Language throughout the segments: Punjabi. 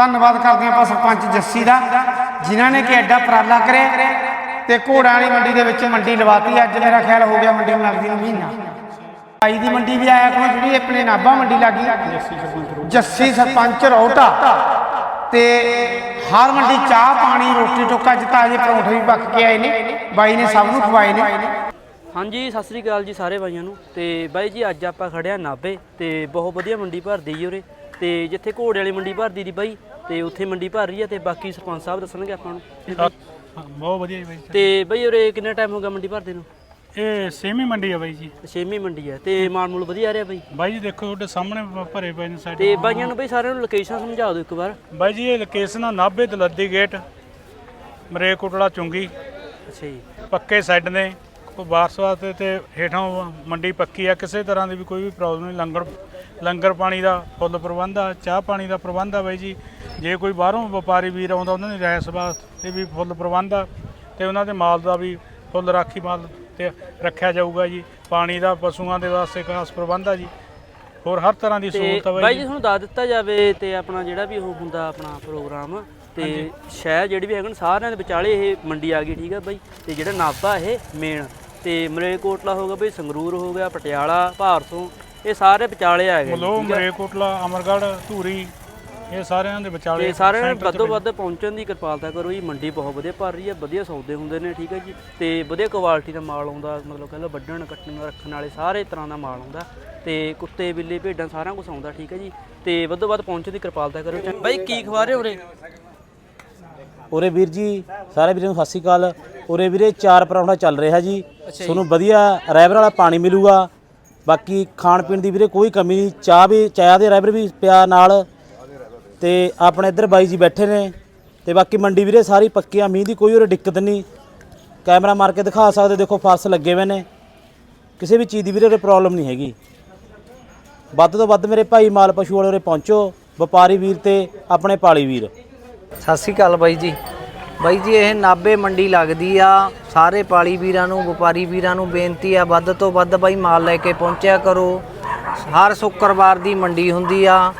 ਧੰਨਵਾਦ ਕਰਦੇ ਹਾਂ ਆਪਾਂ ਸਰਪੰਚ ਜੱਸੀ ਦਾ, ਜਿਨ੍ਹਾਂ ਨੇ ਕਿ ਐਡਾ ਉਪਰਾਲਾ ਕਰਿਆ ਤੇ ਘੋੜਾਂ ਵਾਲੀ ਮੰਡੀ ਦੇ ਵਿੱਚ ਮੰਡੀ ਲਵਾਤੀ। ਅੱਜ ਮੇਰਾ ਖਿਆਲ ਹੋ ਗਿਆ ਮੰਡੀ ਨੂੰ ਲੱਗਦੀ ਨੂੰ ਮਹੀਨਾ। ਆਈ ਦੀ ਮੰਡੀ ਵੀ ਆਇਆ ਕਰੋ ਜਿਹੜੀ ਆਪਣੇ ਨਾਭਾ ਮੰਡੀ ਲੱਗੀ। ਜੱਸੀ ਸਰਪੰਚ ਰੋਟਾ ਤੇ ਹਰ ਮੰਡੀ ਚਾਹ, ਪਾਣੀ, ਰੋਟੀ ਟੋਕਾ ਅੱਜ ਤਾਜ਼ੇ ਪਰੌਂਠੇ ਵੀ ਪੱਕ ਕੇ ਆਏ ਨੇ। ਬਾਈ ਨੇ ਸਭ ਨੂੰ ਖਵਾਏ ਨੇ। ਹਾਂਜੀ, ਸਤਿ ਸ੍ਰੀ ਅਕਾਲ ਜੀ ਸਾਰੇ ਬਾਈਆਂ ਨੂੰ। ਤੇ ਬਾਈ ਜੀ, ਅੱਜ ਆਪਾਂ ਖੜਿਆ ਨਾਭੇ ਤੇ ਬਹੁਤ ਵਧੀਆ ਮੰਡੀ ਭਰਦੀ ਜੀ ਉਰੇ। ਤੇ ਜਿੱਥੇ ਘੋੜੇ ਵਾਲੀ ਮੰਡੀ ਭਰਦੀ ਦੀ ਬਾਈ ਤੇ ਉੱਥੇ ਮੰਡੀ ਭਰ ਰਹੀ ਆ ਤੇ ਬਾਕੀ ਸਰਪੰਚ ਸਾਹਿਬ ਦੱਸਣਗੇ ਆਪਾਂ ਨੂੰ। ਹਾਂ, ਬਹੁਤ ਵਧੀਆ ਜੀ ਬਾਈ ਤੇ ਬਾਈ ਉਰੇ ਕਿੰਨਾ ਟਾਈਮ ਹੋ ਗਿਆ ਮੰਡੀ ਭਰਦੇ ਨੂੰ? ਇਹ ਸੇਮੀ ਮੰਡੀ ਆ ਬਾਈ ਜੀ। ਛੇਵੀਂ ਮੰਡੀ ਆ ਤੇ ਮਾਲ ਮੂਲ ਵਧੀਆ ਆ ਰਿਹਾ ਬਾਈ? ਬਾਈ ਜੀ ਦੇਖੋ ਤੁਹਾਡੇ ਸਾਹਮਣੇ ਭ- ਭਰੇ ਪਏ ਨੇ ਸਾਡੇ ਤੇ ਬਾਈਆਂ ਨੂੰ ਬਾਈ ਸਾਰਿਆਂ ਨੂੰ ਲੋਕੇਸ਼ਨ ਸਮਝਾ ਦਿਓ ਇੱਕ ਵਾਰ। ਬਾਈ ਜੀ ਇਹ ਲੋਕੇਸ਼ਨ ਆ ਨਾਭੇ ਦਲੱਦੀ ਗੇਟ ਮਰੇ ਕੋਟਲਾ ਚੁੰਗੀ। ਅੱਛਾ ਜੀ। ਪੱਕੇ ਸਾਈਡ ਨੇ। ਕੋਈ ਬਾਰਸ ਵਾਸਤੇ ਤੇ ਹੇਠਾਂ ਮੰਡੀ ਪੱਕੀ ਆ। ਕਿਸੇ ਤਰ੍ਹਾਂ ਦੀ ਵੀ ਕੋਈ ਵੀ ਪ੍ਰੋਬਲਮ ਨਹੀਂ। ਲੰਗਰ ਲੰਗਰ ਪਾਣੀ ਦਾ ਫੁੱਲ ਪ੍ਰਬੰਧ ਆ ਚਾਹ ਪਾਣੀ ਦਾ ਪ੍ਰਬੰਧ ਆ ਬਾਈ ਜੀ। ਜੇ ਕੋਈ ਬਾਹਰੋਂ ਵਪਾਰੀ ਵੀਰ ਆਉਂਦਾ ਉਹਨਾਂ ਦੀ ਰਹਿਸ ਵਾਸਤੇ ਵੀ ਫੁੱਲ ਪ੍ਰਬੰਧ ਆ ਤੇ ਉਹਨਾਂ ਦੇ ਮਾਲ ਦਾ ਵੀ ਫੁੱਲ ਰਾਖੀ ਮਾਲ ਤੇ ਰੱਖਿਆ ਜਾਊਗਾ ਜੀ। ਪਾਣੀ ਦਾ ਪਸ਼ੂਆਂ ਦੇ ਵਾਸਤੇ ਖਾਸ ਪ੍ਰਬੰਧ ਆ ਜੀ। ਹੋਰ ਹਰ ਤਰ੍ਹਾਂ ਦੀ ਸਹੂਲਤ ਆ ਬਾਈ ਜੀ। ਤੁਹਾਨੂੰ ਦੱਸ ਦਿੱਤਾ ਜਾਵੇ ਤੇ ਆਪਣਾ ਜਿਹੜਾ ਵੀ ਉਹ ਹੁੰਦਾ ਆਪਣਾ ਪ੍ਰੋਗਰਾਮ ਤੇ ਸ਼ਹਿਰ ਜਿਹੜੀ ਵੀ ਹੈਗਾ ਨਾ, ਸਾਰਿਆਂ ਦੇ ਵਿਚਾਲੇ ਇਹ ਮੰਡੀ ਆ ਗਈ ਠੀਕ ਹੈ ਬਾਈ। ਤੇ ਜਿਹੜਾ ਨਾਭਾ ਇਹ ਮੇਨ ਤੇ ਮਰੇਕੋਟਲਾ ਹੋ ਗਿਆ ਬਈ ਸੰਗਰੂਰ ਹੋ ਗਿਆ ਪਟਿਆਲਾ ਭਾਰਤੋਂ ਇਹ ਸਾਰੇ ਵਿਚਾਲੇ ਆ ਗਏ ਮਲੋ ਮਰੇ ਕੋਟਲਾ ਅਮਰਗੜ੍ਹ ਧੂਰੀ ਇਹ ਸਾਰਿਆਂ ਦੇ ਵਿਚਾਲੇ ਤੇ ਸਾਰਿਆਂ ਨੂੰ ਵੱਧੋ ਵੱਧ ਪਹੁੰਚਣ ਦੀ ਕਿਰਪਾਲਤਾ ਕਰੋ ਜੀ ਮੰਡੀ ਬਹੁਤ ਵਧੀਆ ਭਰ ਰਹੀ ਹੈ ਵਧੀਆ ਸੌਦੇ ਹੁੰਦੇ ਨੇ ਠੀਕ ਹੈ ਜੀ। ਤੇ ਵਧੀਆ ਕੁਆਲਿਟੀ ਦਾ ਮਾਲ ਆਉਂਦਾ ਮਤਲਬ ਕਹਿੰਦਾ ਵੱਢਣ ਕੱਟਣ ਰੱਖਣ ਵਾਲੇ ਸਾਰੇ ਤਰ੍ਹਾਂ ਦਾ ਮਾਲ ਆਉਂਦਾ। ਤੇ ਕੁੱਤੇ ਬਿੱਲੇ ਭੇਡਾਂ ਸਾਰਾ ਕੁਝ ਆਉਂਦਾ ਠੀਕ ਹੈ ਜੀ। ਤੇ ਵੱਧੋ ਵੱਧ ਪਹੁੰਚਣ ਦੀ ਕਿਰਪਾਲਤਾ ਕਰੋ। ਬਾਈ ਕੀ ਖਵਾ ਰਹੇ ਹੋ ਉਰੇ? ਉਰੇ ਵੀਰ ਜੀ ਸਾਰੇ ਵੀਰਾਂ ਨੂੰ ਸਤਿ ਸ਼੍ਰੀ ਅਕਾਲ। ਉਰੇ ਵੀਰੇ ਚਾਰ ਪਰੌਂਠਾ ਚੱਲ ਰਿਹਾ ਜੀ। ਤੁਹਾਨੂੰ ਵਧੀਆ ਰੈਬਰ ਵਾਲਾ ਪਾਣੀ ਮਿਲੂਗਾ। ਬਾਕੀ ਖਾਣ ਪੀਣ ਦੀ ਵੀਰੇ ਕੋਈ ਕਮੀ ਨਹੀਂ। ਚਾਹ ਵੀ ਚਾਹ ਦੇ ਰੈਬਰ ਵੀ ਪਿਆ ਨਾਲ। ਤੇ ਆਪਣੇ ਇੱਧਰ ਬਾਈ ਜੀ ਬੈਠੇ ਨੇ ਤੇ ਬਾਕੀ ਮੰਡੀ ਵੀਰੇ ਸਾਰੀ ਪੱਕੀ ਆ, ਮੀਂਹ ਦੀ ਕੋਈ ਉਰੇ ਦਿੱਕਤ ਨਹੀਂ। ਕੈਮਰਾ ਮਾਰ ਕੇ ਦਿਖਾ ਸਕਦੇ, ਦੇਖੋ ਫਰਸ਼ ਲੱਗੇ ਹੋਏ ਨੇ। ਕਿਸੇ ਵੀ ਚੀਜ਼ ਦੀ ਵੀਰੇ ਉਰੇ ਪ੍ਰੋਬਲਮ ਨਹੀਂ ਹੈਗੀ। ਵੱਧ ਤੋਂ ਵੱਧ ਮੇਰੇ ਭਾਈ ਮਾਲ ਪਸ਼ੂ ਵਾਲੇ ਉਰੇ ਪਹੁੰਚੋ, ਵਪਾਰੀ ਵੀਰ ਤੇ ਆਪਣੇ ਪਾਲੀ ਵੀਰ। ਸਤਿ ਸ਼੍ਰੀ ਅਕਾਲ ਬਾਈ ਜੀ। ਬਾਈ ਜੀ, ਇਹ ਨਾਬੇ ਮੰਡੀ ਲੱਗਦੀ ਆ। ਸਾਰੇ ਪਾਲੀ ਵੀਰਾਂ ਨੂੰ, ਵਪਾਰੀ ਵੀਰਾਂ ਨੂੰ ਬੇਨਤੀ ਆ, ਵੱਧ ਤੋਂ ਵੱਧ ਬਾਈ ਮਾਲ ਲੈ ਕੇ ਪਹੁੰਚਿਆ ਕਰੋ। ਹਰ ਸ਼ੁੱਕਰਵਾਰ ਦੀ ਮੰਡੀ ਹੁੰਦੀ ਆ।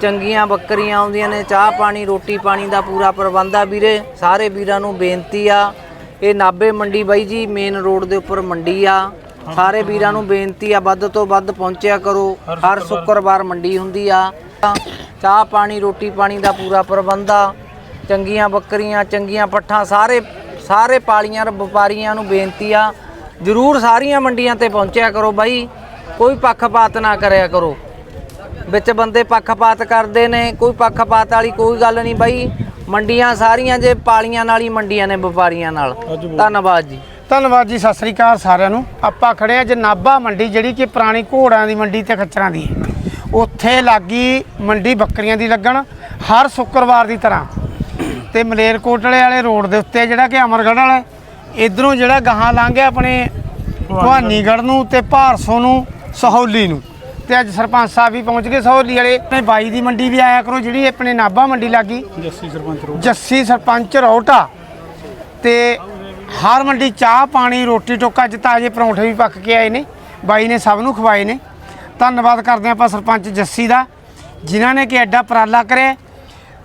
ਚੰਗੀਆਂ ਬੱਕਰੀਆਂ ਆਉਂਦੀਆਂ ਨੇ, ਚਾਹ ਪਾਣੀ, ਰੋਟੀ ਪਾਣੀ ਦਾ ਪੂਰਾ ਪ੍ਰਬੰਧ ਆ ਵੀਰੇ। ਸਾਰੇ ਵੀਰਾਂ ਨੂੰ ਬੇਨਤੀ ਆ, ਇਹ ਨਾਬੇ ਮੰਡੀ ਬਾਈ ਜੀ ਮੇਨ ਰੋਡ ਦੇ ਉੱਪਰ ਮੰਡੀ ਆ। ਸਾਰੇ ਵੀਰਾਂ ਨੂੰ ਬੇਨਤੀ ਆ, ਵੱਧ ਤੋਂ ਵੱਧ ਪਹੁੰਚਿਆ ਕਰੋ। ਹਰ ਸ਼ੁੱਕਰਵਾਰ ਮੰਡੀ ਹੁੰਦੀ ਆ। ਚਾਹ ਪਾਣੀ, ਰੋਟੀ ਪਾਣੀ ਦਾ ਪੂਰਾ ਪ੍ਰਬੰਧ ਆ। ਚੰਗੀਆਂ ਬੱਕਰੀਆਂ, ਚੰਗੀਆਂ ਪੱਠਾਂ, ਸਾਰੇ ਸਾਰੇ ਪਾਲੀਆਂ ਵਪਾਰੀਆਂ ਨੂੰ ਬੇਨਤੀ ਆ। ਜਰੂਰ ਸਾਰੀਆਂ ਮੰਡੀਆਂ ਤੇ ਪਹੁੰਚਿਆ ਕਰੋ ਬਾਈ। ਕੋਈ ਪੱਖਪਾਤ ਨਾ ਕਰਿਆ ਕਰੋ। ਵਿੱਚ ਬੰਦੇ ਪੱਖਪਾਤ ਕਰਦੇ ਨੇ ਕੋਈ ਪੱਖਪਾਤ ਵਾਲੀ ਕੋਈ ਗੱਲ ਨਹੀਂ ਬਾਈ। ਮੰਡੀਆਂ ਸਾਰੀਆਂ ਜੇ ਪਾਲੀਆਂ ਨਾਲ ਹੀ ਮੰਡੀਆਂ ਨੇ ਵਪਾਰੀਆਂ ਨਾਲ। ਧੰਨਵਾਦ ਜੀ। ਧੰਨਵਾਦ ਜੀ ਸਤਿ ਸ੍ਰੀ ਅਕਾਲ ਸਾਰਿਆਂ ਨੂੰ। ਆਪਾਂ ਖੜੇ ਆ ਜਨਾਬਾ ਮੰਡੀ ਜਿਹੜੀ ਕਿ ਪੁਰਾਣੀ ਘੋੜਾਂ ਦੀ ਮੰਡੀ ਤੇ ਖੱਚਰਾਂ ਦੀ। ਉੱਥੇ ਲੱਗੀ ਮੰਡੀ ਬੱਕਰੀਆਂ ਦੀ ਲੱਗਣ ਹਰ ਸ਼ੁੱਕਰਵਾਰ ਦੀ ਤਰ੍ਹਾਂ। ਤੇ ਮਲੇਰਕੋਟਲੇ ਵਾਲੇ ਰੋਡ ਦੇ ਉੱਤੇ ਜਿਹੜਾ ਕਿ ਅਮਰਗੜ੍ਹ ਵਾਲਾ ਇਧਰੋਂ ਜਿਹੜਾ ਗਾਹਾਂ ਲੰਘ ਗਿਆ ਆਪਣੇ ਭਵਾਨੀਗੜ੍ਹ ਨੂੰ ਤੇ ਭਾਰਸੋਂ ਨੂੰ ਸਹੌਲੀ ਨੂੰ। ਤੇ ਅੱਜ ਸਰਪੰਚ ਸਾਹਿਬ ਵੀ ਪਹੁੰਚ ਗਏ ਸਹੌਲੀ ਵਾਲੇ। ਆਪਣੇ ਬਾਈ ਦੀ ਮੰਡੀ ਵੀ ਆਇਆ ਕਰੋ ਜਿਹੜੀ ਆਪਣੇ ਨਾਭਾ ਮੰਡੀ ਲੱਗੀ। ਜੱਸੀ ਸਰਪੰਚ ਰੋ ਜੱਸੀ ਸਰਪੰਚ ਰੌਟਾ ਤੇ ਹਰ ਮੰਡੀ ਚਾਹ ਪਾਣੀ ਰੋਟੀ ਟੋਕਾ ਅੱਜ ਤਾਜ਼ੇ ਪਰੌਂਠੇ ਵੀ ਪੱਕ ਕੇ ਆਏ ਨੇ। ਬਾਈ ਨੇ ਸਭ ਨੂੰ ਖਵਾਏ ਨੇ। ਧੰਨਵਾਦ ਕਰਦੇ ਆਪਾਂ ਸਰਪੰਚ ਜੱਸੀ ਦਾ ਜਿਨ੍ਹਾਂ ਨੇ ਕਿ ਐਡਾ ਉਪਰਾਲਾ ਕਰਿਆ।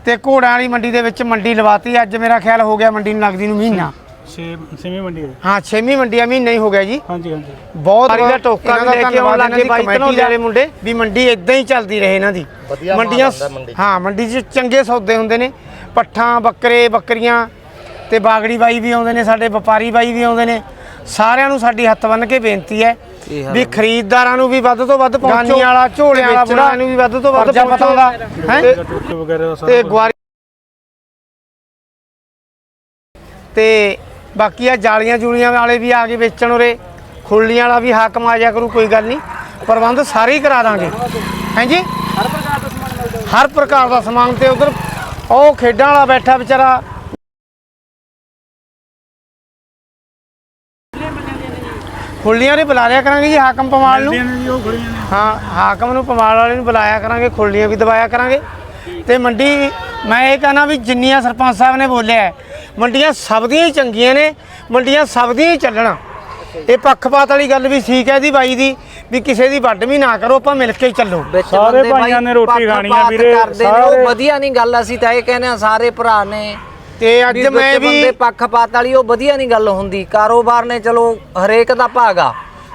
ਤੇ ਘੋੜਾਂ ਵਾਲੀ ਮੰਡੀ ਦੇ ਵਿੱਚ ਮੰਡੀ ਲਵਾਤੀ। ਅੱਜ ਮੇਰਾ ਖਿਆਲ ਹੋ ਗਿਆ ਮੰਡੀ ਨੂੰ ਲੱਗਦੀ ਨੂੰ ਮਹੀਨਾ। ਸੇਮੀ ਮੰਡੀ ਹੈ। ਹਾਂ 6ਵੀਂ ਮੰਡੀ ਆ ਮਹੀਨਾ ਹੀ ਹੋ ਗਿਆ ਜੀ। ਹਾਂਜੀ ਹਾਂਜੀ। ਬਹੁਤ ਦਾ ਟੋਕਾ ਵੀ ਲੈ ਕੇ ਆਉਣ ਲੱਗੇ ਬਾਈ ਕਮੇਟੀ ਵਾਲੇ ਮੁੰਡੇ ਵੀ ਮੰਡੀ ਇਦਾਂ ਹੀ ਚੱਲਦੀ ਰਹੇ ਇਹਨਾਂ ਦੀ। ਮੰਡੀਆਂ ਹਾਂ ਮੰਡੀ 'ਚ ਚੰਗੇ ਸੌਦੇ ਹੁੰਦੇ ਨੇ। ਪੱਠਾਂ ਬੱਕਰੇ ਬੱਕਰੀਆਂ ਤੇ ਬਾਗੜੀ ਬਾਈ ਵੀ ਆਉਂਦੇ ਨੇ ਸਾਡੇ ਵਪਾਰੀ ਬਾਈ ਵੀ ਆਉਂਦੇ ਨੇ। ਸਾਰਿਆਂ ਨੂੰ ਸਾਡੀ ਹੱਥ ਬੰਨ ਕੇ ਬੇਨਤੀ ਹੈ ਵੀ ਖਰੀਦਦਾਰਾਂ ਨੂੰ ਵੀ ਵੱਧ ਤੋਂ ਵੱਧ ਪਹੁੰਚੋ ਵਾਲਾ ਝੋਲਿਆਂ ਵਾਲਾ ਬੁੜਾ ਨੂੰ ਵੀ ਵੱਧ ਤੋਂ ਵੱਧ ਪਹੁੰਚੋ ਹੈ? ਤੇ ਸਾਰਾ ਗੁਆਰੀ ਤੇ ਬਾਕੀ ਆ ਜਾਲੀਆਂ ਜੂਲੀਆਂ ਵਾਲੇ ਵੀ ਆ ਕੇ ਵੇਚਣ ਉਰੇ। ਖੁੱਲੀਆਂ ਵਾਲਾ ਵੀ ਹਾਕਮ ਆ ਜਾ ਕਰੂ ਕੋਈ ਗੱਲ ਨਹੀਂ। ਪ੍ਰਬੰਧ ਸਾਰੇ ਹੀ ਕਰਾ ਦਾਂਗੇ। ਹਾਂਜੀ? ਹਰ ਪ੍ਰਕਾਰ ਦਾ ਸਮਾਨ ਤੇ ਉਧਰ ਉਹ ਖੇਡਾਂ ਵਾਲਾ ਬੈਠਾ ਵਿਚਾਰਾ। ਖੁੱਲੀਆਂ ਨੇ ਬੁਲਾ ਲਿਆ ਕਰਾਂਗੇ ਜੀ ਹਾਕਮ ਪਵਾਲ ਨੂੰ। ਹਾਂ ਹਾਕਮ ਨੂੰ ਪਮਾਲ ਵਾਲੇ ਨੂੰ ਬੁਲਾਇਆ ਕਰਾਂਗੇ ਖੁੱਲੀਆਂ ਵੀ ਦਵਾਇਆ ਕਰਾਂਗੇ। ਤੇ ਮੰਡੀ ਮੈਂ ਇਹ ਕਹਣਾ ਵੀ ਜਿੰਨੀਆਂ ਸਰਪੰਚ ਸਾਹਿਬ ਨੇ ਬੋਲਿਆ ਮੰਡੀਆਂ ਸਭ ਦੀਆਂ ਹੀ ਚੰਗੀਆਂ ਨੇ ਮੰਡੀਆਂ ਸਭ ਦੀਆਂ ਹੀ ਚੱਲਣਾ। ਇਹ ਪੱਖਪਾਤ ਵਾਲੀ ਗੱਲ ਵੀ ਠੀਕ ਹੈ ਦੀ ਬਾਈ ਦੀ ਵੀ ਕਿਸੇ ਦੀ ਵੱਢ ਵੀ ਨਾ ਕਰੋ ਆਪਾਂ ਮਿਲ ਕੇ ਹੀ ਚੱਲੋ। ਸਾਰੇ ਭਾਈਆਂ ਨੇ ਰੋਟੀ ਖਾਣੀ ਆ ਵੀਰੇ, ਸਾਰੇ- ਉਹ ਵਧੀਆ ਨਹੀਂ ਗੱਲ ਅਸੀਂ ਤਾਂ ਇਹ ਕਹਿੰਦੇ ਆ ਸਾਰੇ ਭਰਾ ਨੇ। ਤੇ ਅੱਜ ਮੈਂ ਵੀ ਬੰਦੇ ਪੱਖਪਾਤ ਵਾਲੀ ਉਹ ਵਧੀਆ ਨਹੀਂ ਗੱਲ ਹੁੰਦੀ। ਕਾਰੋਬਾਰ ਨੇ ਚਲੋ ਹਰੇਕ ਦਾ ਭਾਗਾ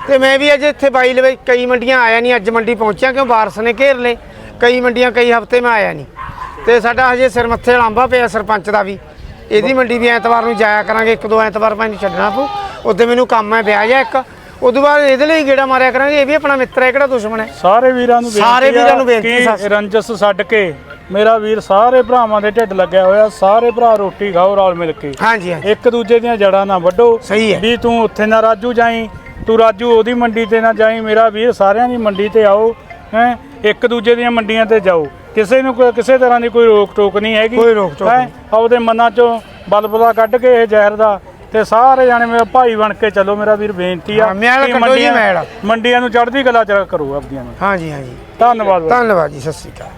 ਤੇ ਮੈਂ ਵੀ ਅੱਜ ਇੱਥੇ ਬਾਈ ਲਵੇ ਕਈ ਮੰਡੀਆਂ ਆਇਆ ਨਹੀਂ ਅੱਜ ਮੰਡੀ ਪਹੁੰਚਿਆ ਕਿਉਂ? ਬਾਰਸ ਨੇ ਘੇਰ ਲਏ। ਕਈ ਮੰਡੀਆਂ ਕਈ ਹਫ਼ਤੇ ਮੈਂ ਆਇਆ ਨਹੀਂ। ਤੇ ਸਾਡਾ ਹਜੇ ਸਿਰ ਮੱਥੇ ਲਾਂਬਾ ਪਿਆ ਸਰਪੰਚ ਦਾ ਵੀ। ਇਹਦੀ ਮੰਡੀ ਵੀ ਐਤਵਾਰ ਨੂੰ ਜਾਇਆ ਕਰਾਂਗੇ ਇੱਕ ਦੋ ਐਤਵਾਰ ਮੈਨੂੰ ਛੱਡਣਾ ਪਊ। ਉੱਥੇ ਮੈਨੂੰ ਕੰਮ ਹੈ ਵਿਆਹ ਜਾ ਇੱਕ। ਉਦੋਂ ਬਾਅਦ ਇਹਦੇ ਲਈ ਗੇੜਾ ਮਾਰਿਆ ਕਰਾਂਗੇ ਇਹ ਵੀ ਆਪਣਾ ਮਿੱਤਰ ਹੈ ਕਿਹੜਾ ਦੁਸ਼ਮਣ ਹੈ? ਸਾਰੇ ਵੀਰਾਂ ਨੂੰ ਸਾਰੇ ਵੀਰਾਂ ਨੂੰ ਬੇਨਤੀ ਕਿ। ਰੰਜਸ ਛੱਡ ਕੇ ਮੇਰਾ ਵੀਰ ਸਾਰੇ ਭਰਾਵਾਂ ਦੇ ਢਿੱਡ ਲੱਗਿਆ ਹੋਇਆ ਸਾਰੇ ਭਰਾ ਰੋਟੀ ਖਾਓ ਰਲ ਮਿਲ ਕੇ। ਹਾਂਜੀ ਹਾਂਜੀ। ਇੱਕ ਦੂਜੇ ਦੀਆਂ ਜੜਾਂ ਨਾ ਵੱਢੋ। ਸਹੀ ਹੈ। ਵੀ ਤੂੰ ਉੱਥੇ ਨਾ ਰਾਜੂ ਜਾਈ ਤੂੰ ਰਾਜੂ ਉਹਦੀ ਮੰਡੀ ਤੇ ਨਾ ਜਾਈ ਮੇਰਾ ਵੀਰ ਸਾਰਿਆਂ ਦੀ ਮੰਡੀ ਤੇ ਆਓ ਹੈ ਇੱਕ ਦੂਜੇ ਦੀਆਂ ਮੰਡੀਆਂ ਤੇ ਜਾਓ। ਕਿਸੇ ਨੂੰ ਕੋਈ- ਕਿਸੇ ਤਰ੍ਹਾਂ ਦੀ ਕੋਈ ਰੋਕ ਟੋਕ ਨਹੀਂ ਹੈਗੀ ਕੋਈ ਰੋਕ ਟੋਕ ਹੈਂ? ਨਹੀਂ। ਆਪਦੇ ਮਨਾਂ ਚੋਂ ਬਲਬਲਾ ਕੱਢ ਕੇ ਇਹ ਜ਼ਹਿਰ ਦਾ ਤੇ ਸਾਰੇ ਜਾਣੇ ਮੇਰੇ ਭਾਈ ਬਣ ਕੇ ਚੱਲੋ ਮੇਰਾ ਵੀਰ ਬੇਨਤੀ ਆ ਹਾਂ, ਮੈਲ ਕਿ ਕੱਢੋ ਜੀ, ਮੈਲ। ਮੰਡੀਆਂ ਨੂੰ ਚੜ੍ਹਦੀ ਕਲਾ ਚ ਕਰੋ ਆਪਦੀਆਂ ਨੂੰ ਹਾਂਜੀ ਹਾਂਜੀ ਧੰਨਵਾਦ ਬਾਈ। ਧੰਨਵਾਦ ਜੀ ਸਤਿ ਸ਼੍ਰੀ ਅਕਾਲ